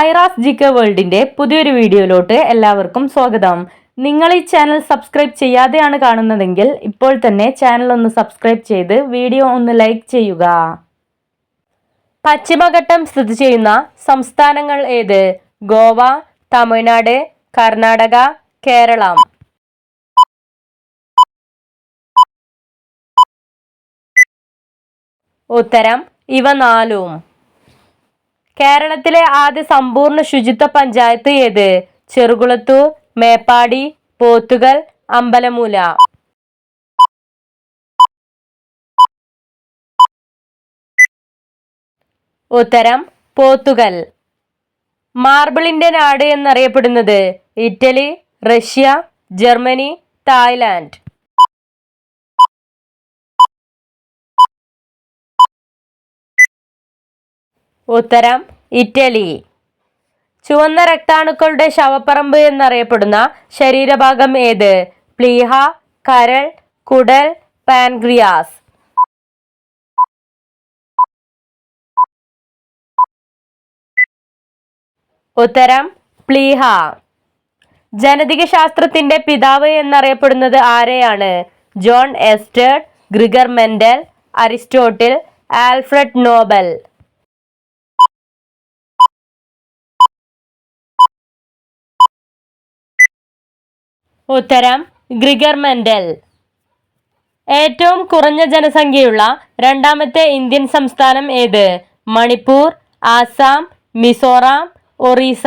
ഐറാസ് ജിക്ക വേൾഡിന്റെ പുതിയൊരു വീഡിയോയിലോട്ട് എല്ലാവർക്കും സ്വാഗതം. നിങ്ങൾ ഈ ചാനൽ സബ്സ്ക്രൈബ് ചെയ്യാതെയാണ് കാണുന്നതെങ്കിൽ ഇപ്പോൾ തന്നെ ചാനൽ ഒന്ന് സബ്സ്ക്രൈബ് ചെയ്ത് വീഡിയോ ഒന്ന് ലൈക്ക് ചെയ്യുക. പശ്ചിമഘട്ടം സ്ഥിതി ചെയ്യുന്ന സംസ്ഥാനങ്ങൾ ഏത്? ഗോവ തമിഴ്നാട് കർണാടക കേരളം. ഉത്തരം ഇവ നാലും. കേരളത്തിലെ ആദ്യ സമ്പൂർണ ശുചിത്വ പഞ്ചായത്ത് ഏത്? ചെറുകുളത്തൂർ മേപ്പാടി പോത്തുകൽ അമ്പലമൂല. ഉത്തരം പോത്തുകൽ. മാർബിളിന്റെ നാട് എന്നറിയപ്പെടുന്നത് ഇറ്റലി റഷ്യ ജർമ്മനി തായ്ലാൻഡ്. ഉത്തരം ഇറ്റലി. ചുവന്ന രക്താണുക്കളുടെ ശവപ്പറമ്പ് എന്നറിയപ്പെടുന്ന ശരീരഭാഗം ഏത്? പ്ലീഹ കരൾ കുടൽ പാൻക്രിയാസ്. ഉത്തരം പ്ലീഹ. ജനതിക ശാസ്ത്രത്തിന്റെ പിതാവ് എന്നറിയപ്പെടുന്നത് ആരെയാണ്? John എസ്റ്റേർഡ് Gregor Mendel Aristotle Alfred Nobel. ഉത്തരം ഗ്രിഗർ ഏറ്റവും കുറഞ്ഞ ജനസംഖ്യയുള്ള രണ്ടാമത്തെ ഇന്ത്യൻ സംസ്ഥാനം ഏത്? മണിപ്പൂർ ആസാം മിസോറാം ഒറീസ.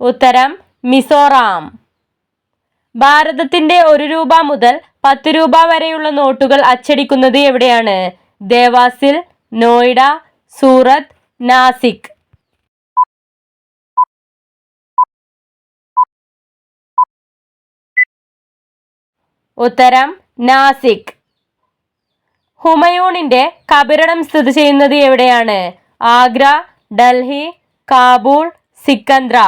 ഉത്തരം മിസോറാം. ഭാരതത്തിന്റെ ഒരു രൂപ മുതൽ പത്ത് രൂപ വരെയുള്ള നോട്ടുകൾ അച്ചടിക്കുന്നത് എവിടെയാണ്? ദേവാസിൽ നോയിഡ സൂറത്ത് നാസിക്. ഉത്തരം നാസിക്. ഹുമയൂണിന്റെ കബിരണം സ്ഥിതി ചെയ്യുന്നത് എവിടെയാണ്? ആഗ്ര ഡൽഹി കാബൂൾ സിക്കന്ദ്ര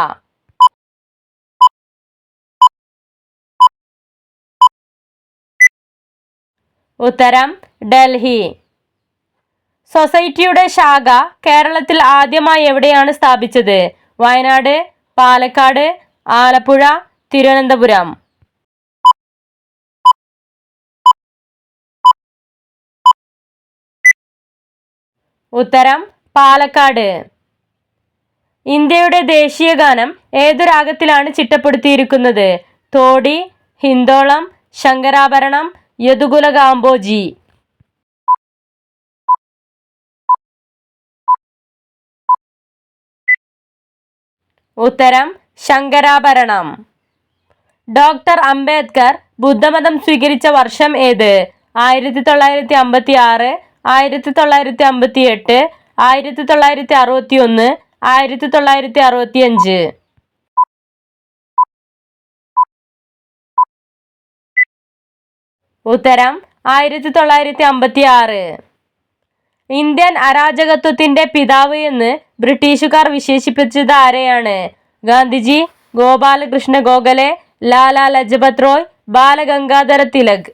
ഉത്തരം ഡൽഹി. സൊസൈറ്റിയുടെ ശാഖ കേരളത്തിൽ ആദ്യമായി എവിടെയാണ് സ്ഥാപിച്ചത്? വയനാട് പാലക്കാട് ആലപ്പുഴ തിരുവനന്തപുരം. ഉത്തരം പാലക്കാട്. ഇന്ത്യയുടെ ദേശീയ ഗാനം ഏതു രാഗത്തിലാണ് ചിട്ടപ്പെടുത്തിയിരിക്കുന്നത്? തോടി ഹിന്ദോളം ശങ്കരാഭരണം യദുകുല കാമ്പോജി ഉത്തരം ശങ്കരാഭരണം. ഡോക്ടർ അംബേദ്കർ ബുദ്ധമതം സ്വീകരിച്ച വർഷം ഏത്? ആയിരത്തി തൊള്ളായിരത്തി അമ്പത്തി ആറ് ആയിരത്തി തൊള്ളായിരത്തി അമ്പത്തി എട്ട് ആയിരത്തി തൊള്ളായിരത്തി അറുപത്തി ഒന്ന് ആയിരത്തി തൊള്ളായിരത്തി അറുപത്തി അഞ്ച് ഉത്തരം ആയിരത്തി തൊള്ളായിരത്തി അമ്പത്തി ആറ് ഇന്ത്യൻ അരാജകത്വത്തിന്റെ പിതാവ് എന്ന് ബ്രിട്ടീഷുകാർ വിശേഷിപ്പിച്ചത് ആരെയാണ്? ഗാന്ധിജി ഗോപാലകൃഷ്ണ ഗോഖലെ ലാലാ ലജപത് റോയ് ബാലഗംഗാധര തിലക്.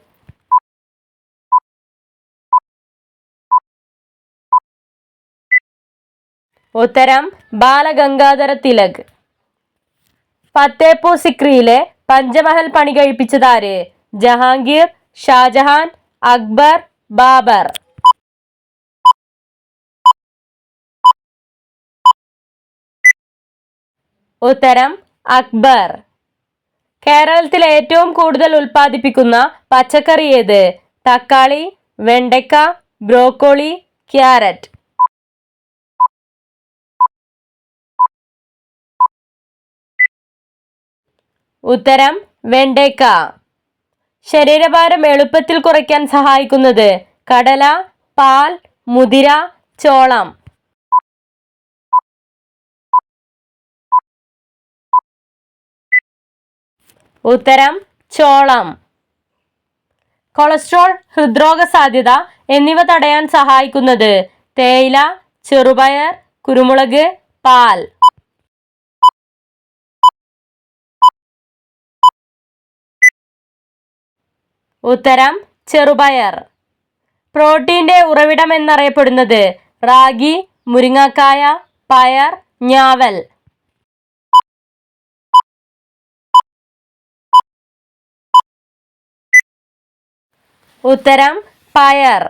ഉത്തരം ബാലഗംഗാധര തിലക്. ഫത്തേപൂർ സിക്രിയിലെ പഞ്ചമഹൽ പണി കഴിപ്പിച്ചതാര് ജഹാംഗീർ ഷാജഹാൻ അക്ബർ ബാബർ. ഉത്തരം അക്ബർ. കേരളത്തിൽ ഏറ്റവും കൂടുതൽ ഉൽപ്പാദിപ്പിക്കുന്ന പച്ചക്കറി ഏത്? തക്കാളി വെണ്ടയ്ക്ക ബ്രോക്കോളി ക്യാരറ്റ്. ഉത്തരം വെണ്ടയ്ക്ക. ശരീരഭാരം എളുപ്പത്തിൽ കുറയ്ക്കാൻ സഹായിക്കുന്നത് കടല പാൽ മുതിര ചോളം. ഉത്തരം ചോളം. കൊളസ്ട്രോൾ ഹൃദ്രോഗ സാധ്യത എന്നിവ തടയാൻ സഹായിക്കുന്നത് തേയില ചെറുപയർ കുരുമുളക് പാൽ. ഉത്തരം ചെറുപയർ. പ്രോട്ടീന്റെ ഉറവിടം എന്നറിയപ്പെടുന്നത് റാഗി മുരിങ്ങാക്കായ പയർ ഞാവൽ. ഉത്തരം പയർ.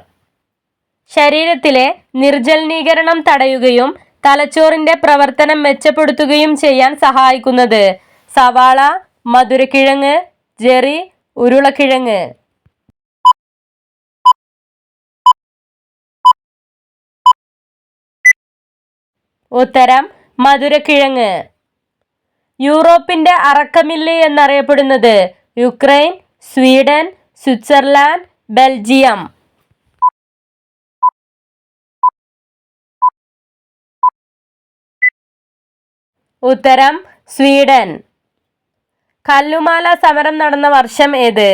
ശരീരത്തിലെ നിർജലീകരണം തടയുകയും തലച്ചോറിന്റെ പ്രവർത്തനം മെച്ചപ്പെടുത്തുകയും ചെയ്യാൻ സഹായിക്കുന്നത്. സവാള മധുരക്കിഴങ്ങ് ജെറി ഉരുളക്കിഴങ്ങ്. ഉത്തരം മധുരക്കിഴങ്ങ്. യൂറോപ്പിന്റെ അറക്കമില്ല എന്നറിയപ്പെടുന്നത് യുക്രൈൻ സ്വീഡൻ സ്വിറ്റ്സർലാൻഡ് ബെൽജിയം. ഉത്തരം സ്വീഡൻ. കല്ലുമാല സമരം നടന്ന വർഷം ഏത്?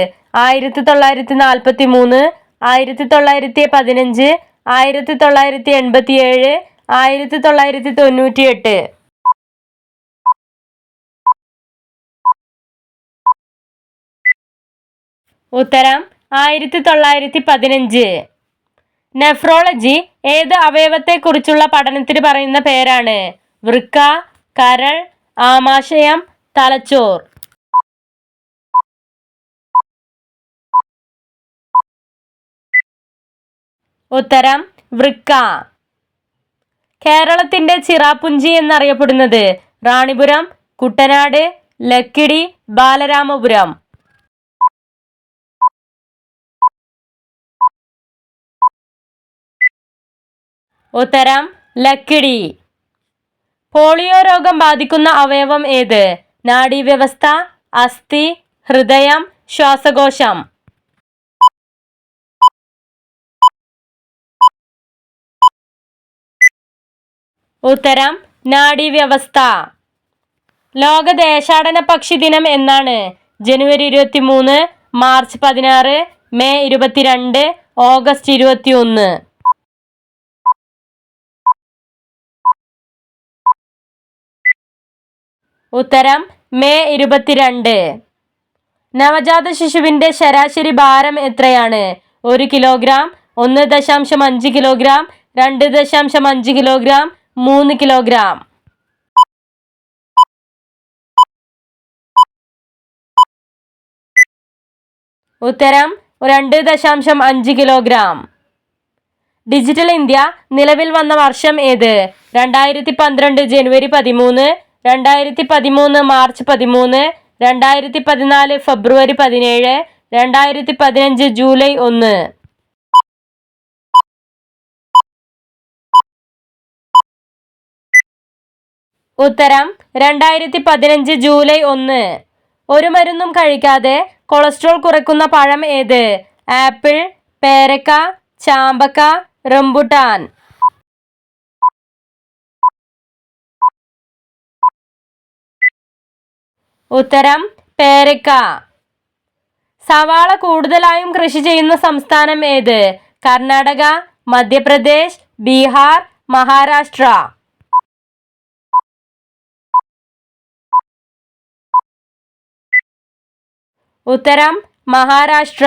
ആയിരത്തി തൊള്ളായിരത്തി നാൽപ്പത്തി മൂന്ന് ആയിരത്തി തൊള്ളായിരത്തി പതിനഞ്ച് ആയിരത്തി തൊള്ളായിരത്തി എൺപത്തി ഏഴ് ആയിരത്തി തൊള്ളായിരത്തി തൊണ്ണൂറ്റി എട്ട് ഉത്തരം ആയിരത്തി തൊള്ളായിരത്തി പതിനഞ്ച് നെഫ്രോളജി ഏത് അവയവത്തെക്കുറിച്ചുള്ള പഠനത്തിന് പറയുന്ന പേരാണ്? വൃക്ക കരൾ ആമാശയം തലച്ചോർ. ഉത്തരം വൃക്ക. കേരളത്തിന്റെ ചിറാപ്പുഞ്ചി എന്നറിയപ്പെടുന്നത് റാണിപുരം കുട്ടനാട് ലക്കിടി ബാലരാമപുരം. ഉത്തരം ലക്കിടി. പോളിയോ രോഗം ബാധിക്കുന്ന അവയവം ഏത്? നാഡീവ്യവസ്ഥ അസ്ഥി ഹൃദയം ശ്വാസകോശം. ഉത്തരം നാഡീവ്യവസ്ഥ. ലോക ദേശാടന പക്ഷി ദിനം എന്നാണ്. ജനുവരി ഇരുപത്തി മൂന്ന് മാർച്ച് പതിനാറ് മെയ് ഇരുപത്തിരണ്ട് ഓഗസ്റ്റ് ഇരുപത്തി ഉത്തരം മെയ് ഇരുപത്തിരണ്ട്. നവജാത ശിശുവിന്റെ ശരാശരി ഭാരം എത്രയാണ്? ഒരു കിലോഗ്രാം ഒന്ന് ദശാംശം അഞ്ച് കിലോഗ്രാം രണ്ട് ദശാംശം അഞ്ച് കിലോഗ്രാം മൂന്ന് കിലോഗ്രാം. ഉത്തരം രണ്ട് ദശാംശം അഞ്ച് കിലോഗ്രാം. ഡിജിറ്റൽ ഇന്ത്യ നിലവിൽ വന്ന വർഷം ഏത്? രണ്ടായിരത്തി പന്ത്രണ്ട് ജനുവരി പതിമൂന്ന് രണ്ടായിരത്തി പതിമൂന്ന് മാർച്ച് പതിമൂന്ന് രണ്ടായിരത്തി പതിനാല് ഫെബ്രുവരി പതിനേഴ് രണ്ടായിരത്തി പതിനഞ്ച് ജൂലൈ ഒന്ന്. ഉത്തരം രണ്ടായിരത്തി പതിനഞ്ച് ജൂലൈ ഒന്ന്. ഒരു മരുന്നും കഴിക്കാതെ കൊളസ്ട്രോൾ കുറയ്ക്കുന്ന പഴം ഏത്? ആപ്പിൾ പേരക്ക ചാമ്പക്ക റംബുട്ടാൻ. ഉത്തരം പേരക്ക. സവാള കൂടുതലായും കൃഷി ചെയ്യുന്ന സംസ്ഥാനം ഏത്? കർണാടക മധ്യപ്രദേശ് ബീഹാർ മഹാരാഷ്ട്ര. ഉത്തരം മഹാരാഷ്ട്ര.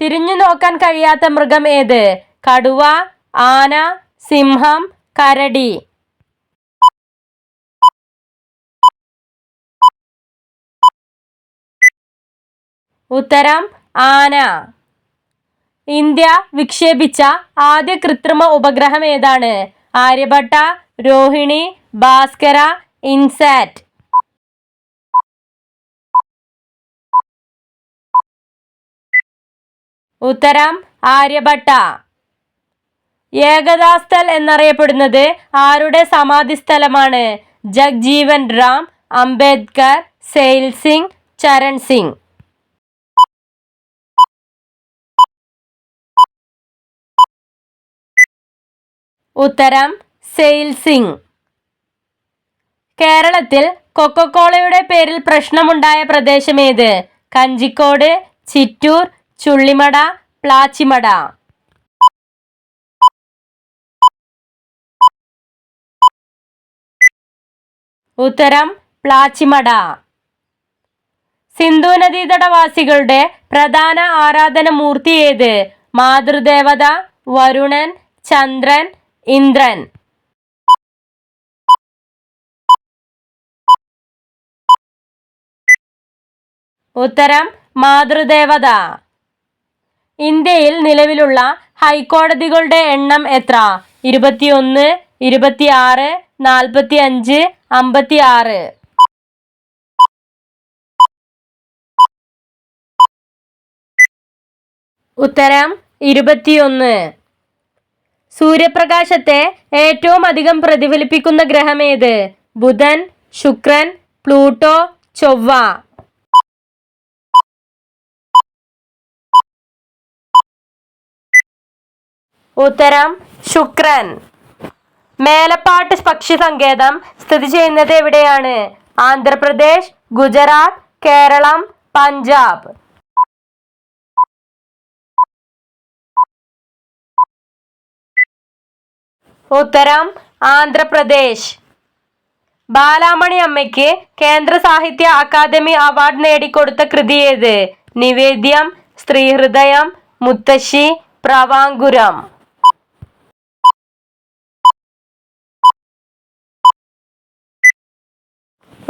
തിരിഞ്ഞു നോക്കാൻ കഴിയാത്ത മൃഗം ഏത്? കടുവ ആന സിംഹം കരടി. ഉത്തരം ആന. ഇന്ത്യ വിക്ഷേപിച്ച ആദ്യ കൃത്രിമ ഉപഗ്രഹം ഏതാണ്? ആര്യഭട്ട രോഹിണി ഭാസ്കര ഇൻസാറ്റ്. ഉത്തരം ആര്യഭട്ട. ഏകദാസ്ഥൽ എന്നറിയപ്പെടുന്നത് ആരുടെ സമാധി സ്ഥലമാണ് ജഗ്ജീവൻ റാം അംബേദ്കർ സെയിൽ സിംഗ് ചരൺ സിംഗ്. ഉത്തരം സെയിൽസിംഗ് കേരളത്തിൽ കൊക്കക്കോളയുടെ പേരിൽ പ്രശ്നമുണ്ടായ പ്രദേശമേത്? കഞ്ചിക്കോട് ചിറ്റൂർ ചുള്ളിമട പ്ലാച്ചിമട. ഉത്തരം പ്ലാച്ചിമട. സിന്ധു നദീതടവാസികളുടെ പ്രധാന ആരാധന മൂർത്തി ഏത്? മാതൃദേവത വരുണൻ ചന്ദ്രൻ ഇന്ദ്രൻ. ഉത്തരം മാതൃദേവത. ഇന്ത്യയിൽ നിലവിലുള്ള ഹൈക്കോടതികളുടെ എണ്ണം എത്ര? ഇരുപത്തിയൊന്ന് ഇരുപത്തിയാറ് നാൽപ്പത്തി അഞ്ച് അമ്പത്തി ആറ് ഉത്തരം ഇരുപത്തിയൊന്ന്. സൂര്യപ്രകാശത്തെ ഏറ്റവും അധികം പ്രതിഫലിപ്പിക്കുന്ന ഗ്രഹമേത്? ബുധൻ ശുക്രൻ പ്ലൂട്ടോ ചൊവ്വ. ഉത്തരം ശുക്രൻ. മേലപ്പാട്ട് പക്ഷി സങ്കേതം സ്ഥിതി ചെയ്യുന്നത് എവിടെയാണ്? ആന്ധ്രാപ്രദേശ് ഗുജറാത്ത് കേരളം പഞ്ചാബ്. ഉത്തരം ആന്ധ്രാപ്രദേശ്. ബാലാമണി അമ്മയ്ക്ക് കേന്ദ്ര സാഹിത്യ അക്കാദമി അവാർഡ് നേടിക്കൊടുത്ത കൃതി ഏത്? നിവേദ്യം സ്ത്രീഹൃദയം മുത്തശ്ശി പ്രവാങ്കുരം.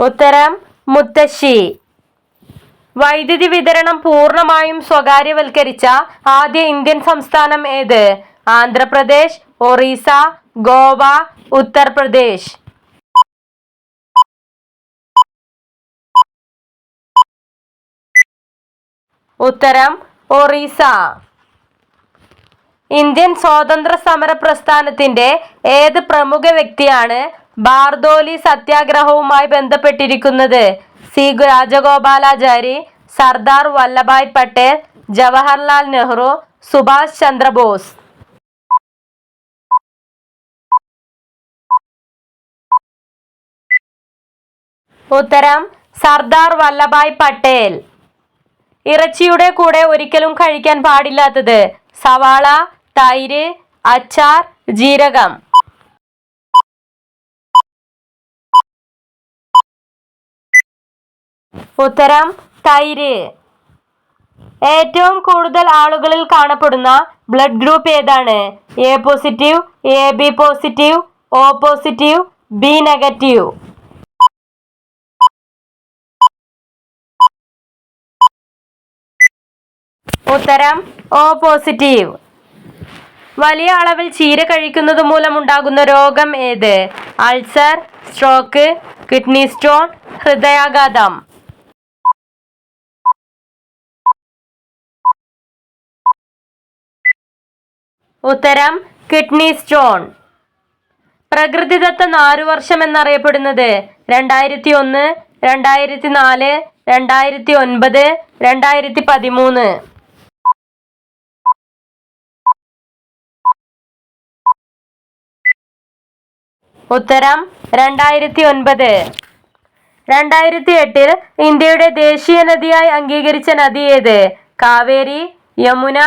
ഉത്തരം മുത്തശ്ശി. വൈദ്യുതി വിതരണം പൂർണമായും സ്വകാര്യവൽക്കരിച്ച ആദ്യ ഇന്ത്യൻ സംസ്ഥാനം ഏത്? ആന്ധ്രാപ്രദേശ് ഒറീസ ഗോവ ഉത്തർപ്രദേശ്. ഉത്തരം ഒറീസ. ഇന്ത്യൻ സ്വാതന്ത്ര്യ സമര പ്രസ്ഥാനത്തിന്റെ ഏത് പ്രമുഖ വ്യക്തിയാണ് ബാർദോലി സത്യാഗ്രഹവുമായി ബന്ധപ്പെട്ടിരിക്കുന്നത്? സി രാജഗോപാലാചാരി സർദാർ വല്ലഭായ് പട്ടേൽ ജവഹർലാൽ നെഹ്റു സുഭാഷ് ചന്ദ്രബോസ്. ഉത്തരം സർദാർ വല്ലഭായ് പട്ടേൽ. ഇറച്ചിയുടെ കൂടെ ഒരിക്കലും കഴിക്കാൻ പാടില്ലാത്തത് സവാള തൈര് അച്ചാർ ജീരകം. ഉത്തരം തൈര്. ഏറ്റവും കൂടുതൽ ആളുകളിൽ കാണപ്പെടുന്ന ബ്ലഡ് ഗ്രൂപ്പ് ഏതാണ്? A positive A B positive O positive B negative. ഉത്തരം ഓ പോസിറ്റീവ് വലിയ അളവിൽ ചീര കഴിക്കുന്നത് മൂലമുണ്ടാകുന്ന രോഗം ഏത്? അൾസർ സ്ട്രോക്ക് കിഡ്നി സ്റ്റോൺ ഹൃദയാഘാതം. ഉത്തരം കിഡ്നി സ്റ്റോൺ. പ്രകൃതിദത്ത നാലുവർഷം എന്നറിയപ്പെടുന്നത് രണ്ടായിരത്തി ഒന്ന് രണ്ടായിരത്തി നാല് രണ്ടായിരത്തി ഒൻപത് രണ്ടായിരത്തി പതിമൂന്ന് ഉത്തരം രണ്ടായിരത്തി ഒൻപത് രണ്ടായിരത്തി എട്ടിൽ ഇന്ത്യയുടെ ദേശീയ നദിയായി അംഗീകരിച്ച നദി ഏത്? കാവേരി യമുന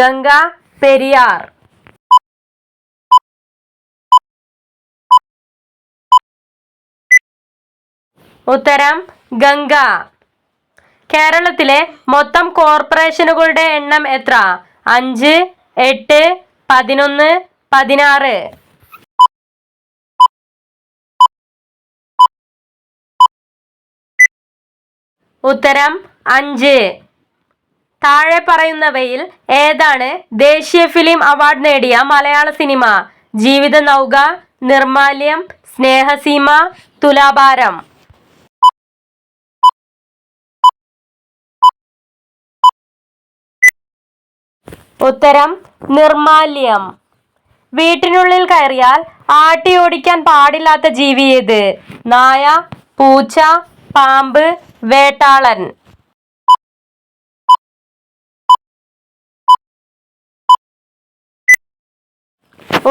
ഗംഗ പെരിയാർ. ഉത്തരം ഗംഗ. കേരളത്തിലെ മൊത്തം കോർപ്പറേഷനുകളുടെ എണ്ണം എത്ര? അഞ്ച് എട്ട് പതിനൊന്ന് പതിനാറ്. ഉത്തരം അഞ്ച്. താഴെ പറയുന്നവയിൽ ഏതാണ് ദേശീയ ഫിലിം അവാർഡ് നേടിയ മലയാള സിനിമ? ജീവിത നൗക നിർമാല്യം സ്നേഹസീമ തുലാഭാരം. ഉത്തരം നിർമാല്യം. വീട്ടിനുള്ളിൽ കയറിയാൽ ആട്ടി ഓടിക്കാൻ പാടില്ലാത്ത ജീവി ഏത്? നായ പൂച്ച പാമ്പ് വേട്ടാളൻ.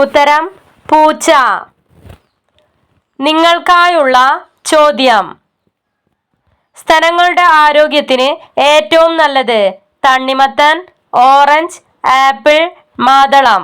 ഉത്തരം പൂച്ച. നിങ്ങൾക്കായുള്ള ചോദ്യം. സ്ഥലങ്ങളുടെ ആരോഗ്യത്തിന് ഏറ്റവും നല്ലത് തണ്ണിമത്തൻ ഓറഞ്ച് ആപ്പിൾ മാതളം.